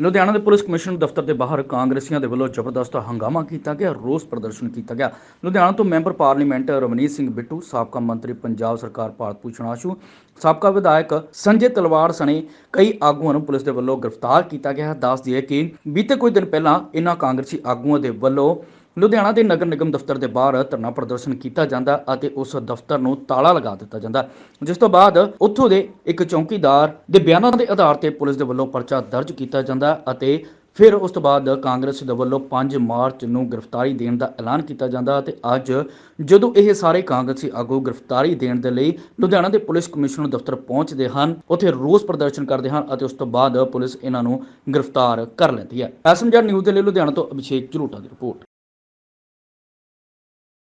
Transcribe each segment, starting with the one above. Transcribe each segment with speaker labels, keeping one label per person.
Speaker 1: ਲੁਧਿਆਣਾ ਦੇ police commissioner ਦਫ਼ਤਰ ਦੇ ਬਾਹਰ ਕਾਂਗਰਸੀਆਂ ਦੇ ਵੱਲੋਂ ਜ਼ਬਰਦਸਤ ਹੰਗਾਮਾ ਕੀਤਾ ਗਿਆ, ਰੋਸ ਪ੍ਰਦਰਸ਼ਨ ਕੀਤਾ ਗਿਆ। ਲੁਧਿਆਣਾ ਤੋਂ ਮੈਂਬਰ ਪਾਰਲੀਮੈਂਟ ਰਵਨੀਤ ਸਿੰਘ ਬਿੱਟੂ, ਸਾਬਕਾ ਮੰਤਰੀ ਪੰਜਾਬ ਸਰਕਾਰ ਭਾਰਤ ਭੂਸ਼ਣ ਆਸ਼ੂ ਸਾਬਕਾ ਵਿਧਾਇਕ ਸੰਜੇ ਤਲਵਾੜ ਸਣੇ ਕਈ ਆਗੂਆਂ ਨੂੰ ਪੁਲਿਸ ਦੇ ਵੱਲੋਂ ਗ੍ਰਿਫਤਾਰ ਕੀਤਾ ਗਿਆ। ਹੈ ਦੱਸ ਦਈਏ ਕਿ ਬੀਤੇ ਕੁਝ ਦਿਨ ਪਹਿਲਾਂ ਇਨ੍ਹਾਂ ਕਾਂਗਰਸੀ ਆਗੂਆਂ ਦੇ ਵੱਲੋਂ ਲੁਧਿਆਣਾ ਦੇ ਨਗਰ ਨਿਗਮ ਦਫ਼ਤਰ ਦੇ ਬਾਹਰ ਧਰਨਾ ਪ੍ਰਦਰਸ਼ਨ ਕੀਤਾ ਜਾਂਦਾ ਅਤੇ ਉਸ ਦਫ਼ਤਰ ਨੂੰ ਤਾਲਾ ਲਗਾ ਦਿੱਤਾ ਜਾਂਦਾ। ਜਿਸ ਤੋਂ ਬਾਅਦ ਉੱਥੋਂ ਦੇ ਇੱਕ ਚੌਕੀਦਾਰ ਦੇ ਬਿਆਨਾਂ ਦੇ ਆਧਾਰ ਤੇ ਪੁਲਿਸ ਦੇ ਵੱਲੋਂ ਪਰਚਾ ਦਰਜ ਕੀਤਾ ਜਾਂਦਾ ਅਤੇ ਫਿਰ ਉਸ ਤੋਂ ਬਾਅਦ ਕਾਂਗਰਸ ਦੇ ਵੱਲੋਂ 5 ਮਾਰਚ ਨੂੰ ਗ੍ਰਿਫਤਾਰੀ ਦੇਣ ਦਾ ਐਲਾਨ ਕੀਤਾ ਜਾਂਦਾ ਅਤੇ ਅੱਜ ਜਦੋਂ ਇਹ ਸਾਰੇ ਕਾਂਗਰਸੀ ਆਗੂ ਗ੍ਰਿਫਤਾਰੀ ਦੇਣ ਦੇ ਲਈ ਲੁਧਿਆਣਾ ਦੇ ਪੁਲਿਸ ਕਮਿਸ਼ਨਰ ਦਫ਼ਤਰ ਪਹੁੰਚਦੇ ਹਨ, ਉੱਥੇ ਰੋਸ ਪ੍ਰਦਰਸ਼ਨ ਕਰਦੇ ਹਨ ਅਤੇ ਉਸ ਤੋਂ ਬਾਅਦ ਪੁਲਿਸ ਇਹਨਾਂ ਨੂੰ ਗ੍ਰਿਫਤਾਰ ਕਰ ਲੈਂਦੀ ਹੈ। ਐਸਐਮਜੀ ਨਿਊਜ਼ ਦੇ ਲਈ ਲੁਧਿਆਣਾ ਤੋਂ ਅਭਿਸ਼ੇਕ ਝਲੂਟਾ ਦੀ ਰਿਪੋਰਟ।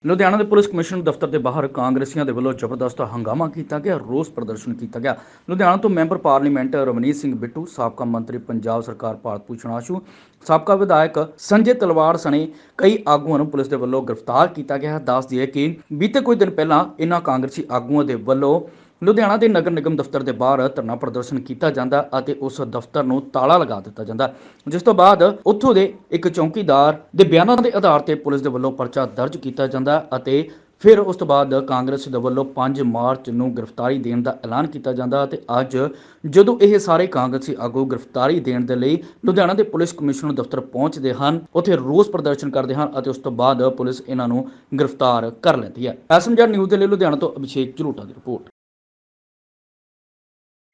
Speaker 1: ਲੁਧਿਆਣਾ ਦੇ ਪੁਲਿਸ ਕਮਿਸ਼ਨਰ ਦਫ਼ਤਰ ਦੇ ਬਾਹਰ ਕਾਂਗਰਸੀਆਂ ਦੇ ਵੱਲੋਂ ਜ਼ਬਰਦਸਤ ਹੰਗਾਮਾ ਕੀਤਾ ਗਿਆ, ਰੋਸ ਪ੍ਰਦਰਸ਼ਨ ਕੀਤਾ ਗਿਆ। ਲੁਧਿਆਣਾ ਤੋਂ ਮੈਂਬਰ ਪਾਰਲੀਮੈਂਟ ਰਵਨੀਤ ਸਿੰਘ ਬਿੱਟੂ, ਸਾਬਕਾ ਮੰਤਰੀ ਪੰਜਾਬ ਸਰਕਾਰ ਭਾਰਤ ਭੂਸ਼ਣ ਆਸ਼ੂ, ਸਾਬਕਾ ਵਿਧਾਇਕ ਸੰਜੇ ਤਲਵਾੜ ਸਣੇ ਕਈ ਆਗੂਆਂ ਨੂੰ ਪੁਲਿਸ ਦੇ ਵੱਲੋਂ ਗ੍ਰਿਫਤਾਰ ਕੀਤਾ ਗਿਆ। ਹੈ ਦੱਸ ਦਈਏ ਕਿ ਬੀਤੇ ਕੁਝ ਦਿਨ ਪਹਿਲਾਂ ਇਹਨਾਂ ਕਾਂਗਰਸੀ ਆਗੂਆਂ ਦੇ ਵੱਲੋਂ ਲੁਧਿਆਣਾ ਦੇ ਨਗਰ ਨਿਗਮ ਦਫ਼ਤਰ ਦੇ ਬਾਹਰ ਧਰਨਾ ਪ੍ਰਦਰਸ਼ਨ ਕੀਤਾ ਜਾਂਦਾ ਅਤੇ ਉਸ ਦਫ਼ਤਰ ਨੂੰ ਤਾਲਾ ਲਗਾ ਦਿੱਤਾ ਜਾਂਦਾ। ਜਿਸ ਤੋਂ ਬਾਅਦ ਉੱਥੋਂ ਦੇ ਇੱਕ ਚੌਕੀਦਾਰ ਦੇ ਬਿਆਨਾਂ ਦੇ ਆਧਾਰ ਤੇ ਪੁਲਿਸ ਦੇ ਵੱਲੋਂ ਪਰਚਾ ਦਰਜ ਕੀਤਾ ਜਾਂਦਾ ਅਤੇ ਫਿਰ ਉਸ ਤੋਂ ਬਾਅਦ ਕਾਂਗਰਸ ਦੇ ਵੱਲੋਂ 5 ਮਾਰਚ ਨੂੰ ਗ੍ਰਿਫਤਾਰੀ ਦੇਣ ਦਾ ਐਲਾਨ ਕੀਤਾ ਜਾਂਦਾ ਅਤੇ ਅੱਜ ਜਦੋਂ ਇਹ ਸਾਰੇ ਕਾਂਗਰਸੀ ਆਗੂ ਗ੍ਰਿਫਤਾਰੀ ਦੇਣ ਦੇ ਲਈ ਲੁਧਿਆਣਾ ਦੇ ਪੁਲਿਸ ਕਮਿਸ਼ਨਰ ਦਫ਼ਤਰ ਪਹੁੰਚਦੇ ਹਨ, ਉੱਥੇ ਰੋਸ ਪ੍ਰਦਰਸ਼ਨ ਕਰਦੇ ਹਨ ਅਤੇ ਉਸ ਤੋਂ ਬਾਅਦ ਪੁਲਿਸ ਇਹਨਾਂ ਨੂੰ ਗ੍ਰਿਫਤਾਰ ਕਰ ਲੈਂਦੀ ਹੈ। ਐਸਐਮਜੀ ਨਿਊਜ਼ ਦੇ ਲਈ ਲੁਧਿਆਣਾ ਤੋਂ ਅਭਿਸ਼ੇਕ ਝਲੂਟਾ ਦੀ ਰਿਪੋਰਟ।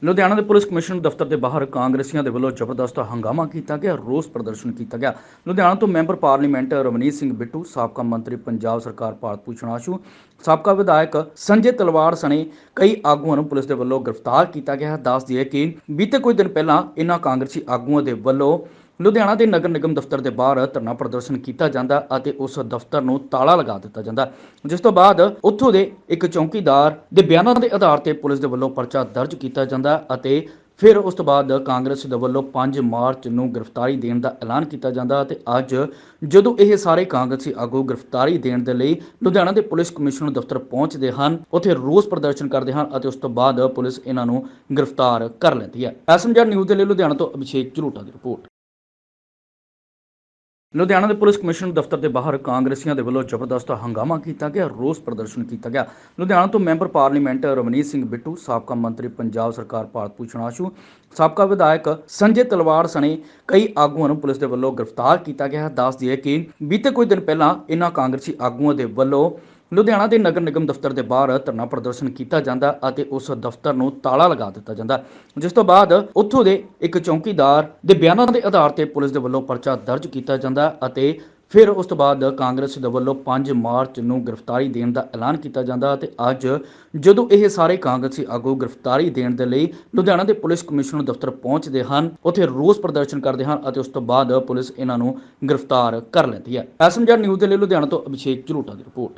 Speaker 1: ਲੁਧਿਆਣਾ ਦੇ ਪੁਲਿਸ ਕਮਿਸ਼ਨਰ ਦਫ਼ਤਰ ਦੇ ਬਾਹਰ ਕਾਂਗਰਸੀਆਂ ਦੇ ਵੱਲੋਂ ਜ਼ਬਰਦਸਤ ਹੰਗਾਮਾ ਕੀਤਾ ਗਿਆ, ਰੋਸ ਪ੍ਰਦਰਸ਼ਨ ਕੀਤਾ ਗਿਆ। ਲੁਧਿਆਣਾ ਤੋਂ ਮੈਂਬਰ ਪਾਰਲੀਮੈਂਟ ਰਵਨੀਤ ਸਿੰਘ ਬਿੱਟੂ, ਸਾਬਕਾ ਮੰਤਰੀ ਪੰਜਾਬ ਸਰਕਾਰ ਭਾਰਤ ਭੂਸ਼ਣ ਆਸ਼ੂ ਸਾਬਕਾ ਵਿਧਾਇਕ ਸੰਜੇ ਤਲਵਾੜ ਸਣੇ ਕਈ ਆਗੂਆਂ ਨੂੰ ਪੁਲਿਸ ਦੇ ਵੱਲੋਂ ਗ੍ਰਿਫਤਾਰ ਕੀਤਾ ਗਿਆ। ਹੈ ਦੱਸ ਦਈਏ ਕਿ ਬੀਤੇ ਕੁਝ ਦਿਨ ਪਹਿਲਾਂ ਇਹਨਾਂ ਕਾਂਗਰਸੀ ਆਗੂਆਂ ਦੇ ਵੱਲੋਂ ਲੁਧਿਆਣਾ ਦੇ ਨਗਰ ਨਿਗਮ ਦਫ਼ਤਰ ਦੇ ਬਾਹਰ ਧਰਨਾ ਪ੍ਰਦਰਸ਼ਨ ਕੀਤਾ ਜਾਂਦਾ ਅਤੇ ਉਸ ਦਫ਼ਤਰ ਨੂੰ ਤਾਲਾ ਲਗਾ ਦਿੱਤਾ ਜਾਂਦਾ। ਜਿਸ ਤੋਂ ਬਾਅਦ ਉੱਥੋਂ ਦੇ ਇੱਕ ਚੌਕੀਦਾਰ ਦੇ ਬਿਆਨਾਂ ਦੇ ਆਧਾਰ ਤੇ ਪੁਲਿਸ ਦੇ ਵੱਲੋਂ ਪਰਚਾ ਦਰਜ ਕੀਤਾ ਜਾਂਦਾ ਅਤੇ ਫਿਰ ਉਸ ਤੋਂ ਬਾਅਦ ਕਾਂਗਰਸ ਦੇ ਵੱਲੋਂ 5 ਮਾਰਚ ਨੂੰ ਗ੍ਰਿਫਤਾਰੀ ਦੇਣ ਦਾ ਐਲਾਨ ਕੀਤਾ ਜਾਂਦਾ ਅਤੇ ਅੱਜ ਜਦੋਂ ਇਹ ਸਾਰੇ ਕਾਂਗਰਸੀ ਆਗੂ ਗ੍ਰਿਫਤਾਰੀ ਦੇਣ ਦੇ ਲਈ ਲੁਧਿਆਣਾ ਦੇ ਪੁਲਿਸ ਕਮਿਸ਼ਨਰ ਦਫ਼ਤਰ ਪਹੁੰਚਦੇ ਹਨ, ਉੱਥੇ ਰੋਸ ਪ੍ਰਦਰਸ਼ਨ ਕਰਦੇ ਹਨ ਅਤੇ ਉਸ ਤੋਂ ਬਾਅਦ ਪੁਲਿਸ ਇਹਨਾਂ ਨੂੰ ਗ੍ਰਿਫਤਾਰ ਕਰ ਲੈਂਦੀ ਹੈ। ਐਸਐਮਜੀ ਨਿਊਜ਼ ਦੇ ਲਈ ਲੁਧਿਆਣਾ ਤੋਂ ਅਭਿਸ਼ੇਕ ਝਲੂਟਾ ਦੀ ਰਿਪੋਰਟ। ਲੁਧਿਆਣਾ ਦੇ ਪੁਲਿਸ ਕਮਿਸ਼ਨਰ ਦਫ਼ਤਰ ਦੇ ਬਾਹਰ ਕਾਂਗਰਸੀਆਂ ਦੇ ਵੱਲੋਂ ਜ਼ਬਰਦਸਤ ਹੰਗਾਮਾ ਕੀਤਾ ਗਿਆ, ਰੋਸ ਪ੍ਰਦਰਸ਼ਨ ਕੀਤਾ ਗਿਆ। ਲੁਧਿਆਣਾ ਤੋਂ ਮੈਂਬਰ ਪਾਰਲੀਮੈਂਟ ਰਮਨੀਤ ਸਿੰਘ ਬਿੱਟੂ, ਸਾਬਕਾ ਮੰਤਰੀ ਪੰਜਾਬ ਸਰਕਾਰ ਭਾਰਤ ਭੂਸ਼ਣ ਆਸ਼ੂ, ਸਾਬਕਾ ਵਿਧਾਇਕ ਸੰਜੇ ਤਲਵਾੜ ਸਣੇ ਕਈ ਆਗੂਆਂ ਨੂੰ ਪੁਲਿਸ ਦੇ ਵੱਲੋਂ ਗ੍ਰਿਫਤਾਰ ਕੀਤਾ ਗਿਆ। ਹੈ ਦੱਸ ਦਈਏ ਕਿ ਬੀਤੇ ਕੁਝ ਦਿਨ ਪਹਿਲਾਂ ਇਹਨਾਂ ਕਾਂਗਰਸੀ ਆਗੂਆਂ ਦੇ ਵੱਲੋਂ ਲੁਧਿਆਣਾ ਦੇ ਨਗਰ ਨਿਗਮ ਦਫ਼ਤਰ ਦੇ ਬਾਹਰ ਧਰਨਾ ਪ੍ਰਦਰਸ਼ਨ ਕੀਤਾ ਜਾਂਦਾ ਅਤੇ ਉਸ ਦਫ਼ਤਰ ਨੂੰ ਤਾਲਾ ਲਗਾ ਦਿੱਤਾ ਜਾਂਦਾ। ਜਿਸ ਤੋਂ ਬਾਅਦ ਉੱਥੋਂ ਦੇ ਇੱਕ ਚੌਕੀਦਾਰ ਦੇ ਬਿਆਨਾਂ ਦੇ ਆਧਾਰ ਤੇ ਪੁਲਿਸ ਦੇ ਵੱਲੋਂ ਪਰਚਾ ਦਰਜ ਕੀਤਾ ਜਾਂਦਾ ਅਤੇ ਫਿਰ ਉਸ ਤੋਂ ਬਾਅਦ ਕਾਂਗਰਸ ਦੇ ਵੱਲੋਂ 5 ਮਾਰਚ ਨੂੰ ਗ੍ਰਿਫਤਾਰੀ ਦੇਣ ਦਾ ਐਲਾਨ ਕੀਤਾ ਜਾਂਦਾ ਅਤੇ ਅੱਜ ਜਦੋਂ ਇਹ ਸਾਰੇ ਕਾਂਗਰਸੀ ਆਗੂ ਗ੍ਰਿਫਤਾਰੀ ਦੇਣ ਦੇ ਲਈ ਲੁਧਿਆਣਾ ਦੇ ਪੁਲਿਸ ਕਮਿਸ਼ਨਰ ਦਫ਼ਤਰ ਪਹੁੰਚਦੇ ਹਨ, ਉੱਥੇ ਰੋਸ ਪ੍ਰਦਰਸ਼ਨ ਕਰਦੇ ਹਨ ਅਤੇ ਉਸ ਤੋਂ ਬਾਅਦ ਪੁਲਿਸ ਇਹਨਾਂ ਨੂੰ ਗ੍ਰਿਫਤਾਰ ਕਰ ਲੈਂਦੀ ਹੈ। ਐਸਐਮਜੀ ਨਿਊਜ਼ ਦੇ ਲਈ ਲੁਧਿਆਣਾ ਤੋਂ ਅਭਿਸ਼ੇਕ ਝਲੂਟਾ ਦੀ ਰਿਪੋਰਟ।